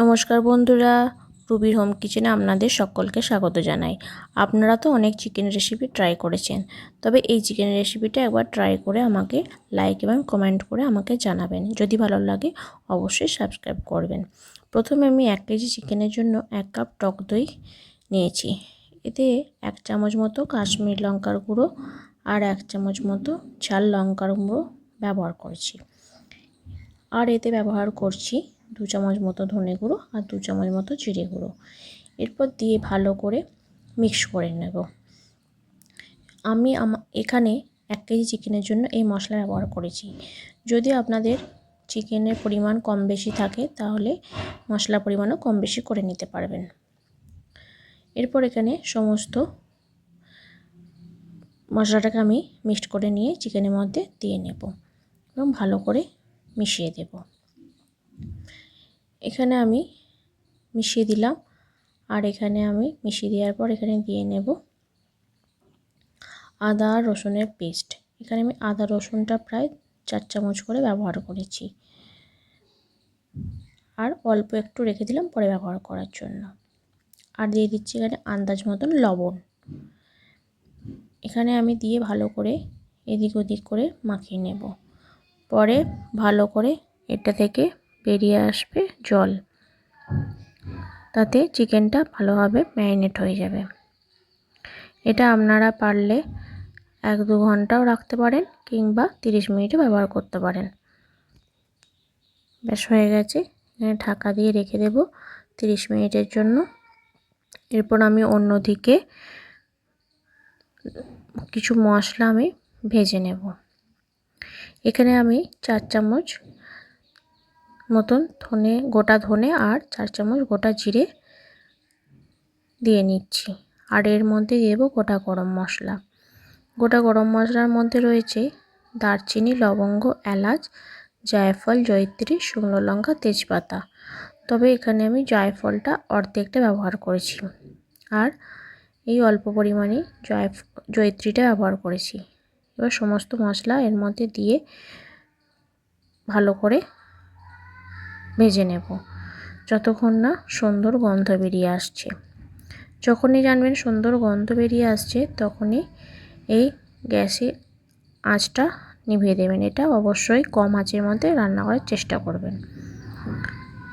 নমস্কার বন্ধুরা, রুবির হোম কিচেনে আপনাদের সকলকে স্বাগত জানাই। আপনারা তো অনেক চিকেন রেসিপি ট্রাই করেছেন, তবে এই চিকেন রেসিপিটা একবার ট্রাই করে আমাকে লাইক এবং কমেন্ট করে আমাকে জানাবেন। যদি ভালো লাগে, অবশ্যই সাবস্ক্রাইব করবেন। প্রথমে আমি এক কেজি চিকেনের জন্য এক কাপ টক দই নিয়েছি। এতে এক চামচ মতো কাশ্মীর লঙ্কার গুঁড়ো আর এক চামচ মতো ঝাল লঙ্কার গুঁড়ো ব্যবহার করছি। আর এতে ব্যবহার করছি দু চামচ মতো ধনে গুঁড়ো আর দু চামচ মতো জিরে গুঁড়ো। এরপর দিয়ে ভালো করে মিক্স করে নেব। আমি এখানে এক কেজি চিকেনের জন্য এই মশলা ব্যবহার করেছি। যদি আপনাদের চিকেনের পরিমাণ কম বেশি থাকে, তাহলে মশলা পরিমাণও কম বেশি করে নিতে পারবেন। এরপর এখানে সমস্ত মশলাটাকে আমি মিক্সড করে নিয়ে চিকেনের মধ্যে দিয়ে নেব এবং ভালো করে মিশিয়ে দেব। এখানে আমি মিশিয়ে দিলাম আর এখানে আমি মিশিয়ে দেওয়ার পর এখানে দিয়ে নেব আদা রসুনের পেস্ট। এখানে আমি আদা রসুনটা প্রায় চার চামচ করে ব্যবহার করেছি। আর অল্প একটু রেখে দিলাম পরে ব্যবহার করার জন্য। আর দিয়ে দিচ্ছি এখানে আন্দাজ মতন লবণ। এখানে আমি দিয়ে ভালো করে এদিক ওদিক করে মাখিয়ে নেব। পরে ভালো করে এটা থেকে বেরিয়ে আসবে জল। তাতে চিকেনটা ভালোভাবে ম্যারিনেট হয়ে যাবে। এটা আপনারা পারলে এক দু ঘন্টাও রাখতে পারেন কিংবা তিরিশ মিনিটও ব্যবহার করতে পারেন। ব্যাস, হয়ে গেছে। এখানে ঢাকা দিয়ে রেখে দেব তিরিশ মিনিটের জন্য। এরপর আমি অন্যদিকে কিছু মশলা আমি ভেজে নেব। এখানে আমি চার চামচ মতন ধনে, গোটা ধনে আর চার চামচ গোটা জিরে দিয়ে নিচ্ছি। আর এর মধ্যে দেবো গোটা গরম মশলা। গোটা গরম মশলার মধ্যে রয়েছে দারচিনি, লবঙ্গ, এলাচ, জায়ফল, জয়িত্রী, শুকনো লঙ্কা, তেজপাতা। তবে এখানে আমি জায়ফলটা অর্ধেকটা ব্যবহার করেছি। আর এই অল্প পরিমাণে জয় জয়িত্রীটা ব্যবহার করেছি। এবার সমস্ত মশলা এর মধ্যে দিয়ে ভালো করে ভেজে নেব। যতক্ষণ না সুন্দর গন্ধ বেরিয়ে আসছে। যখনই জানবেন সুন্দর গন্ধ বেরিয়ে আসছে, তখনই এই গ্যাসে আঁচটা নিভিয়ে দেবেন। এটা অবশ্যই কম আঁচের মধ্যে রান্না করার চেষ্টা করবেন।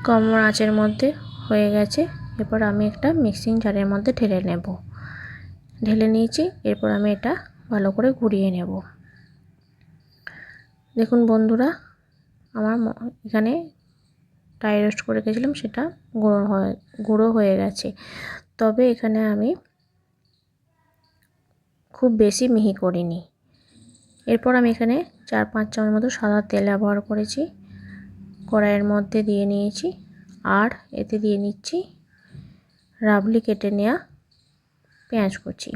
কম আঁচের মধ্যে হয়ে গেছে। এরপর আমি একটা মিক্সিং জারের মধ্যে ঢেলে নেব। ঢেলে নিয়েছি। এরপর আমি এটা ভালো করে ঘুরিয়ে নেব। দেখুন বন্ধুরা, আমার এখানে ড্রাই রোস্ট করে রেখেছিলাম সেটা গুঁড়ো হয়ে গুঁড়ো হয়ে গেছে। তবে এখানে আমি খুব বেশি মিহি করিনি। এরপর আমি এখানে চার পাঁচ চামচ মতো সাদা তেল ব্যবহার করেছি। কড়াইয়ের মধ্যে দিয়ে নিয়েছি, আর এতে দিয়ে নিচ্ছি রাবলি কেটে নেওয়া পেঁয়াজ কুচি।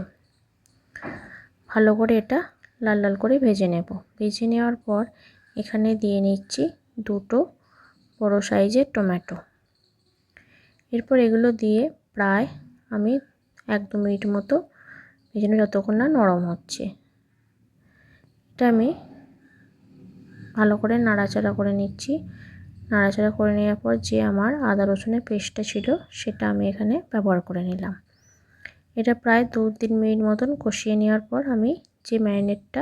ভালো করে এটা লাল লাল করে ভেজে নেব। ভেজে নেওয়ার পর এখানে দিয়ে নিচ্ছি দুটো বড়ো সাইজের টমেটো। এরপর এগুলো দিয়ে প্রায় আমি এক দু মিনিট মতো ভেজে যতক্ষণ না নরম হচ্ছে। এটা আমি ভালো করে নাড়াচাড়া করে নিচ্ছি। নাড়াচাড়া করে নেওয়ার পর যে আমার আদা রসুনের পেস্টটা ছিল সেটা আমি এখানে ব্যবহার করে নিলাম। এটা প্রায় দু তিন মিনিট মতন কষিয়ে নেওয়ার পর আমি যে ম্যারিনেটটা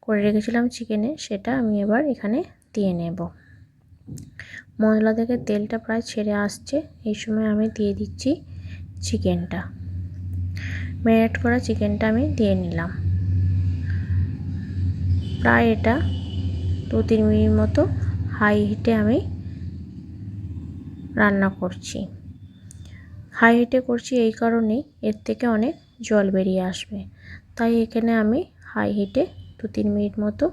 করে রেখেছিলাম চিকেনে সেটা আমি এবার এখানে দিয়ে নেব। মশলা থেকে তেলটা প্রায় ছেড়ে আসছে। এই সময় আমি দিয়ে দিচ্ছি চিকেনটা। ম্যারিনেট করা চিকেনটা আমি দিয়ে নিলাম। প্রায় এটা দু তিন মিনিট মতো হাই হিটে আমি রান্না করছি। হাই হিটে করছি এই কারণেই এর থেকে অনেক জল বেরিয়ে আসবে। তাই এখানে আমি হাই হিটে দু তিন মিনিট মতো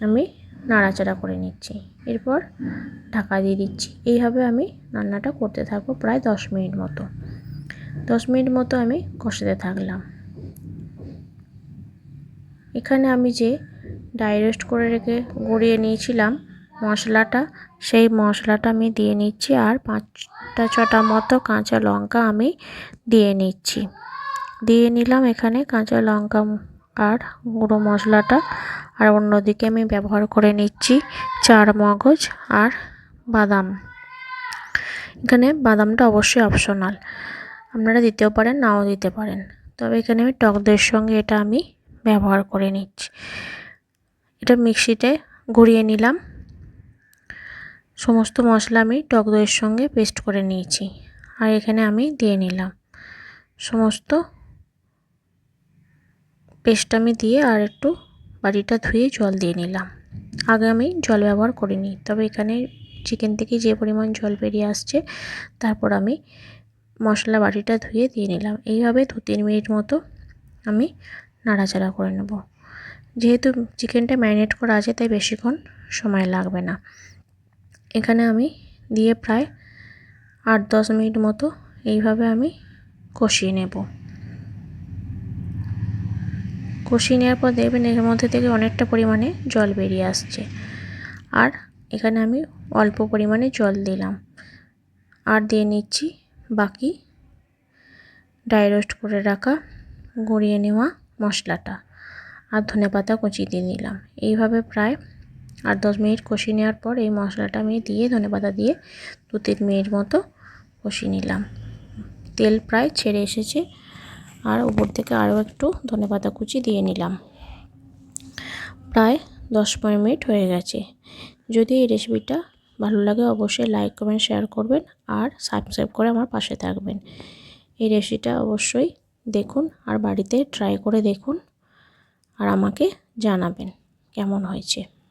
আমি নাড়াচাড়া করে নিচ্ছি। এরপর ঢাকা দিয়ে দিচ্ছি। এইভাবে আমি রান্নাটা করতে থাকব প্রায় দশ মিনিট মতো। দশ মিনিট মতো আমি কষাতে থাকলাম। এখানে আমি যে ডাইরেস্ট করে রেখে গড়িয়ে নিয়েছিলাম মশলাটা, সেই মশলাটা আমি দিয়ে নিচ্ছি আর পাঁচটা ছটা মতো কাঁচা লঙ্কা আমি দিয়ে নিচ্ছি। দিয়ে নিলাম এখানে কাঁচা লঙ্কা আর গুঁড়ো মশলাটা আর অন্যদিকে আমি ব্যবহার করে নিচ্ছি চার মগজ আর বাদাম। এখানে বাদামটা অবশ্যই অপশনাল আপনারা দিতেও পারেন, নাও দিতে পারেন। তবে এখানে আমি টক দইয়ের সঙ্গে এটা আমি ব্যবহার করে নিচ্ছি। এটা মিক্সিতে ঘুরিয়ে নিলাম। সমস্ত মশলা আমি টক দইয়ের সঙ্গে পেস্ট করে নিয়েছি। আর এখানে আমি দিয়ে নিলাম সমস্ত পেস্ট আমি দিয়ে আর একটু বাড়িটা ধুয়ে জল দিয়ে নিলাম। আগে আমি জল ব্যবহার করিনি, তবে এখানে চিকেন থেকে যে পরিমাণ জল বেরিয়ে আসছে, তারপর আমি মশলা বাটিটা ধুয়ে দিয়ে নিলাম। এইভাবে দু তিন মিনিট মতো আমি নাড়াচাড়া করে নেব। যেহেতু চিকেনটা ম্যারিনেট করা আছে, তাই বেশিক্ষণ সময় লাগবে না। এখানে আমি দিয়ে প্রায় আট দশ মিনিট মতো এইভাবে আমি কষিয়ে নেব। কষিয়ে নেওয়ার পর দেখবেন এর মধ্যে থেকে অনেকটা পরিমাণে জল বেরিয়ে আসছে। আর এখানে আমি অল্প পরিমাণে জল দিলাম। আর দিয়ে নিচ্ছি বাকি ড্রাই রোস্ট করে রাখা গড়িয়ে নেওয়া মশলাটা। আর ধনে পাতা কুচি দিয়ে নিলাম। এইভাবে প্রায় আট দশ মিনিট কষিয়ে নেওয়ার পর এই মশলাটা আমি দিয়ে ধনে পাতা দিয়ে দু তিন মিনিট মতো কষিয়ে নিলাম। তেল প্রায় ছেড়ে এসেছে। আর উপর থেকে আরও একটু ধনে পাতা কুচি দিয়ে নিলাম। প্রায় দশ পনেরো মিনিট হয়ে গেছে। যদি এই রেসিপিটা ভালো লাগে অবশ্যই লাইক, কমেন্ট, শেয়ার করবেন আর সাবস্ক্রাইব করে আমার পাশে থাকবেন। এই রেসিপিটা অবশ্যই দেখুন আর বাড়িতে ট্রাই করে দেখুন আর আমাকে জানাবেন কেমন হয়েছে।